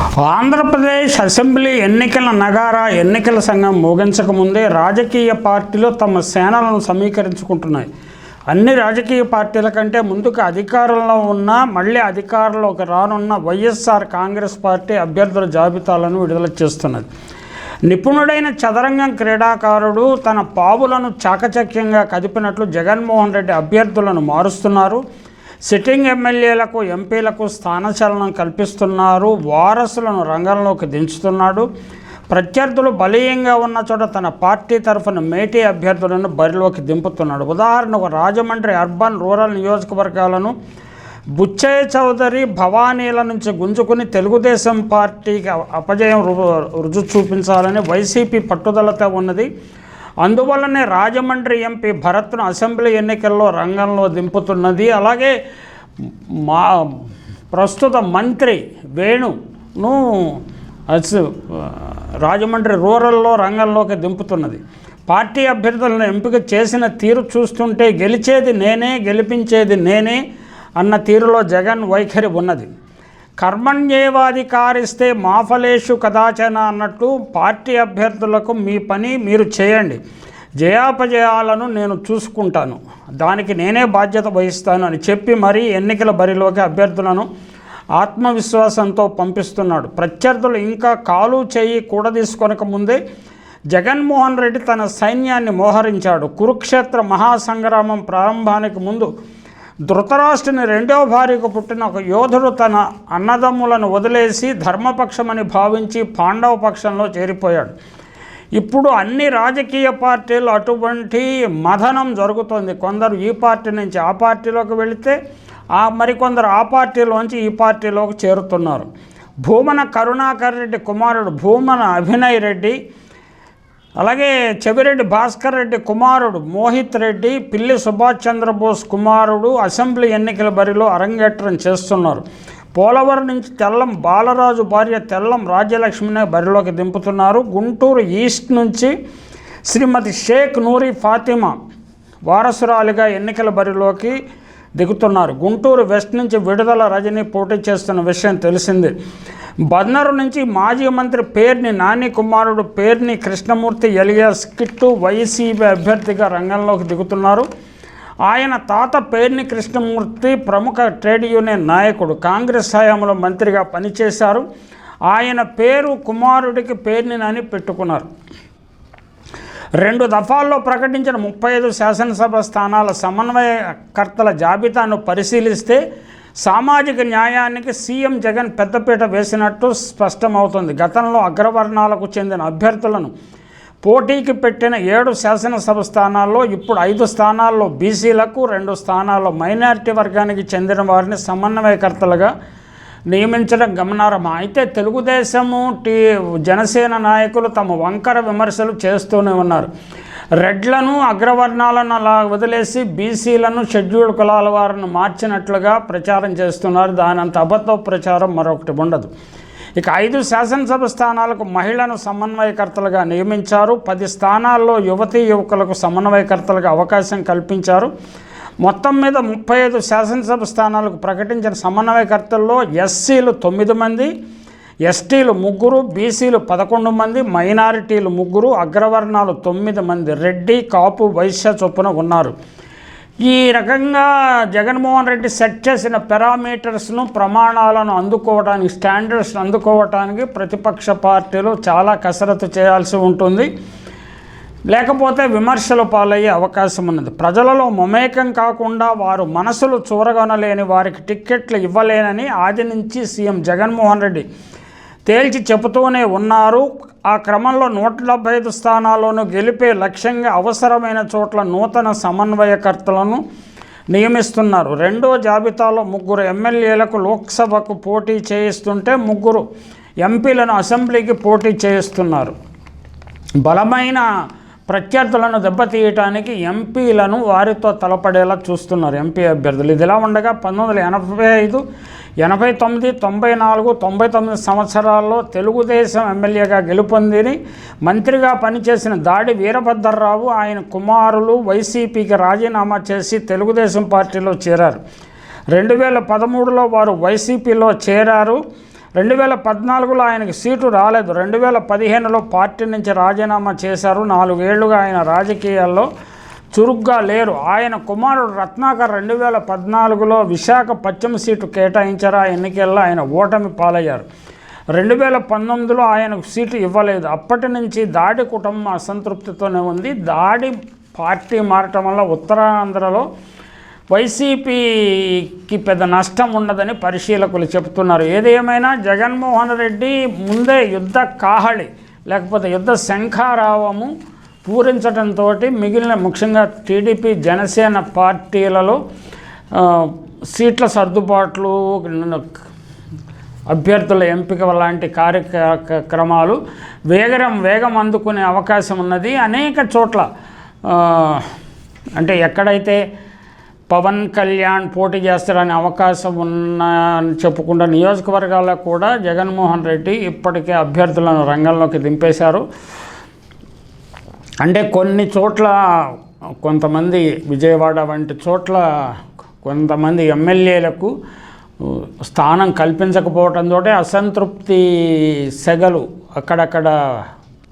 Andhra Pradesh assembly ఎన్నికల నగారా ఎన్నికల సంఘం మోగించకముందే రాజకీయ పార్టీలు తమ సేనలను సమీకరించుకుంటున్నాయి. అన్ని రాజకీయ పార్టీల కంటే ముందుకు అధికారంలో ఉన్న మళ్ళీ అధికారంలోకి రానున్న వైఎస్ఆర్ కాంగ్రెస్ పార్టీ అభ్యర్థుల జాబితాలను విడుదల చేస్తున్నది. నిపుణుడైన చదరంగం క్రీడాకారుడు తన పావులను చాకచక్యంగా కదిపినట్లు జగన్మోహన్ రెడ్డి అభ్యర్థులను మారుస్తున్నారు. సిట్టింగ్ ఎమ్మెల్యేలకు ఎంపీలకు స్థానచలనం కల్పిస్తున్నారు. వారసులను రంగంలోకి దించుతున్నాడు. ప్రత్యర్థులు బలీయంగా ఉన్న చోట తన పార్టీ తరఫున మేటీ అభ్యర్థులను బరిలోకి దింపుతున్నాడు. ఉదాహరణకు రాజమండ్రి అర్బన్ రూరల్ నియోజకవర్గాలను బుచ్చయ్య చౌదరి భవానీల నుంచి గుంజుకుని తెలుగుదేశం పార్టీకి అపజయం రు- రుజు చూపించాలని వైసీపీ పట్టుదలతో ఉన్నది. అందువల్లనే రాజమండ్రి ఎంపీ భరత్ను అసెంబ్లీ ఎన్నికల్లో రంగంలో దింపుతున్నది. అలాగే మా ప్రస్తుత మంత్రి వేణును రాజమండ్రి రూరల్లో రంగంలోకి దింపుతున్నది. పార్టీ అభ్యర్థులను ఎంపిక చేసిన తీరు చూస్తుంటే గెలిచేది నేనే గెలిపించేది నేనే అన్న తీరులో జగన్ వైఖరి ఉన్నది. కర్మణ్యేవాధికారిస్తే మాఫలేషు కదాచన అన్నట్టు పార్టీ అభ్యర్థులకు మీ పని మీరు చేయండి. జయాపజయాలను నేను చూసుకుంటాను. దానికి నేనే బాధ్యత వహిస్తాను అని చెప్పి మరీ ఎన్నికల బరిలోకి అభ్యర్థులను ఆత్మవిశ్వాసంతో పంపిస్తున్నాడు. ప్రత్యర్థులు ఇంకా కాలు చేయి కూడదీసుకొనక ముందే జగన్మోహన్ రెడ్డి తన సైన్యాన్ని మోహరించాడు. కురుక్షేత్ర మహాసంగ్రామం ప్రారంభానికి ముందు ధృతరాష్ట్రుని రెండవ భార్యకు పుట్టిన ఒక యోధుడు తన అన్నదమ్ములను వదిలేసి ధర్మపక్షమని భావించి పాండవ పక్షంలో చేరిపోయాడు. ఇప్పుడు అన్ని రాజకీయ పార్టీలు అటువంటి మథనం జరుగుతుంది. కొందరు ఈ పార్టీ నుంచి ఆ పార్టీలోకి వెళితే ఆ మరికొందరు ఆ పార్టీలోంచి ఈ పార్టీలోకి చేరుతున్నారు. భూమన కరుణాకర్ రెడ్డి కుమారుడు భూమన అభినయ్ రెడ్డి అలాగే చెవిరెడ్డి భాస్కర్ రెడ్డి కుమారుడు మోహిత్ రెడ్డి పిల్లి సుభాష్ చంద్రబోస్ కుమారుడు అసెంబ్లీ ఎన్నికల బరిలో అరంగేట్రం చేస్తున్నారు. పోలవరం నుంచి తెల్లం బాలరాజు భార్య తెల్లం రాజ్యలక్ష్మిని బరిలోకి దింపుతున్నారు. గుంటూరు ఈస్ట్ నుంచి శ్రీమతి షేక్ నూరి ఫాతిమా వారసురాలిగా ఎన్నికల బరిలోకి దిగుతున్నారు. గుంటూరు వెస్ట్ నుంచి విడుదల రజని పోటీ చేస్తున్న విషయం తెలిసిందే. బన్నరు నుంచి మాజీ మంత్రి పేర్ని నాని కుమారుడు పేర్ని కృష్ణమూర్తి ఎలియాస్ కిట్టు వైసీపీ అభ్యర్థిగా రంగంలోకి దిగుతున్నారు. ఆయన తాత పేర్ని కృష్ణమూర్తి ప్రముఖ ట్రేడ్ యూనియన్ నాయకుడు కాంగ్రెస్ హయాంలో మంత్రిగా పనిచేశారు. ఆయన పేరు కుమారుడికి పేర్ని నాని పెట్టుకున్నారు. రెండు దఫాల్లో ప్రకటించిన ముప్పై ఐదు శాసనసభ స్థానాల సమన్వయకర్తల జాబితాను పరిశీలిస్తే సామాజిక న్యాయానికి సీఎం జగన్ పెద్దపీట వేసినట్టు స్పష్టమవుతుంది. గతంలో అగ్రవర్ణాలకు చెందిన అభ్యర్థులను పోటీకి పెట్టిన ఏడు శాసనసభ స్థానాల్లో ఇప్పుడు ఐదు స్థానాల్లో బీసీలకు రెండు స్థానాల్లో మైనారిటీ వర్గానికి చెందిన వారిని సమన్వయకర్తలుగా నియమించడం గమనార్హం అయితే తెలుగుదేశము టీ జనసేన నాయకులు తమ వంకర విమర్శలు చేస్తూనే ఉన్నారు. రెడ్లను అగ్రవర్ణాలను అలా వదిలేసి బీసీలను షెడ్యూల్డ్ కులాల వారిని మార్చినట్లుగా ప్రచారం చేస్తున్నారు. దాని అంత అబద్ధ ప్రచారం మరొకటి ఉండదు. ఇక ఐదు శాసనసభ స్థానాలకు మహిళను సమన్వయకర్తలుగా నియమించారు. పది స్థానాల్లో యువతీ యువకులకు సమన్వయకర్తలుగా అవకాశం కల్పించారు. మొత్తం మీద ముప్పై ఐదు శాసనసభ స్థానాలకు ప్రకటించిన సమన్వయకర్తల్లో ఎస్సీలు తొమ్మిది మంది ఎస్టీలు ముగ్గురు బీసీలు పదకొండు మంది మైనారిటీలు ముగ్గురు అగ్రవర్ణాలు తొమ్మిది మంది. రెడ్డి కాపు వైశ్య చొప్పున ఉన్నారు. ఈ రకంగా జగన్మోహన్ రెడ్డి సెట్ చేసిన పెరామీటర్స్ను ప్రమాణాలను అందుకోవడానికి స్టాండర్డ్స్ అందుకోవటానికి ప్రతిపక్ష పార్టీలు చాలా కసరత్తు చేయాల్సి ఉంటుంది. లేకపోతే విమర్శల పాలయ్యే అవకాశం ఉన్నది. ప్రజలలో మమేకం కాకుండా వారు మనసులు చూరగొనలేని వారికి టిక్కెట్లు ఇవ్వలేనని ఆది నుంచి సీఎం జగన్మోహన్ రెడ్డి తేల్చి చెబుతూనే ఉన్నారు. ఆ క్రమంలో నూట డెబ్బై ఐదు స్థానాలను గెలిపే లక్ష్యంగా అవసరమైన చోట్ల నూతన సమన్వయకర్తలను నియమిస్తున్నారు. రెండో జాబితాలో ముగ్గురు ఎమ్మెల్యేలకు లోక్సభకు పోటీ చేయిస్తుంటే ముగ్గురు ఎంపీలను అసెంబ్లీకి పోటీ చేయిస్తున్నారు. బలమైన ప్రత్యర్థులను దెబ్బతీయటానికి ఎంపీలను వారితో తలపడేలా చూస్తున్నారు ఎంపీ అభ్యర్థులు. ఇదిలా ఉండగా పంతొమ్మిది వందల ఎనభై ఐదు ఎనభై తొమ్మిది తొంభై నాలుగు తొంభై తొమ్మిది సంవత్సరాల్లో తెలుగుదేశం ఎమ్మెల్యేగా గెలుపొందిని మంత్రిగా పనిచేసిన దాడి వీరభద్రరావు ఆయన కుమారులు వైసీపీకి రాజీనామా చేసి తెలుగుదేశం పార్టీలో చేరారు. రెండు వేల పదమూడులో వారు వైసీపీలో చేరారు. రెండు వేల పద్నాలుగులో ఆయనకు సీటు రాలేదు. రెండు వేల పదిహేనులో పార్టీ నుంచి రాజీనామా చేశారు. నాలుగేళ్ళుగా ఆయన రాజకీయాల్లో చురుగ్గా లేరు. ఆయన కుమారుడు రత్నాకర్ రెండు వేల పద్నాలుగులో విశాఖ పశ్చిమ సీటు కేటాయించారు. ఆ ఎన్నికల్లో ఆయన ఓటమి పాలయ్యారు. రెండు వేల పంతొమ్మిదిలో ఆయనకు సీటు ఇవ్వలేదు. అప్పటి నుంచి దాడి కుటుంబం అసంతృప్తితోనే ఉంది. దాడి పార్టీ మారటం వల్ల ఉత్తరాంధ్రలో వైసీపీకి పెద్ద నష్టం ఉండదని పరిశీలకులు చెబుతున్నారు. ఏదేమైనా జగన్మోహన్ రెడ్డి ముందే యుద్ధ కాహళి లేకపోతే యుద్ధ శంఖారావము పూరించడంతో మిగిలిన ముఖ్యంగా టీడీపీ జనసేన పార్టీలలో సీట్ల సర్దుబాట్లు అభ్యర్థుల ఎంపిక లాంటి కార్యక్రమాలు వేగరం వేగం అందుకునే అవకాశం ఉన్నది. అనేక చోట్ల అంటే ఎక్కడైతే పవన్ కళ్యాణ్ పోటీ చేస్తారనే అవకాశం ఉన్న అని చెప్పుకుంటా నియోజకవర్గాల్లో కూడా జగన్మోహన్ రెడ్డి ఇప్పటికే అభ్యర్థులను రంగంలోకి దింపేశారు. అంటే కొన్ని చోట్ల కొంతమంది విజయవాడ వంటి చోట్ల కొంతమంది ఎమ్మెల్యేలకు స్థానం కల్పించకపోవడంతో అసంతృప్తి సెగలు అక్కడక్కడ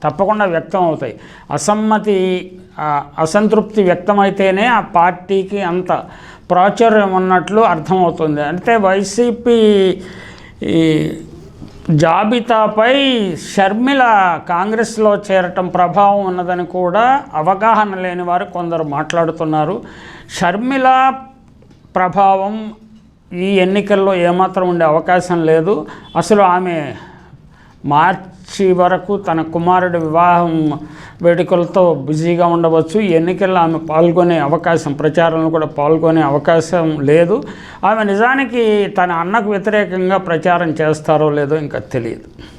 తప్పకుండా వ్యక్తం అవుతాయి. అసమ్మతి అసంతృప్తి వ్యక్తమైతేనే ఆ పార్టీకి అంత ప్రాచుర్యం ఉన్నట్లు అర్థమవుతుంది. అంటే వైసీపీ ఈ జాబితాపై షర్మిల కాంగ్రెస్లో చేరటం ప్రభావం ఉన్నదని కూడా అవగాహన లేని వారు కొందరు మాట్లాడుతున్నారు. షర్మిల ప్రభావం ఈ ఎన్నికల్లో ఏమాత్రం ఉండే అవకాశం లేదు. అసలు ఆమె మార్చ్ వరకు తన కుమారుడి వివాహం వేడుకలతో బిజీగా ఉండవచ్చు. ఎన్నికల్లో ఆమె పాల్గొనే అవకాశం ప్రచారంలో కూడా పాల్గొనే అవకాశం లేదు. ఆమె నిజానికి తన అన్నకు వ్యతిరేకంగా ప్రచారం చేస్తారో లేదో ఇంకా తెలియదు.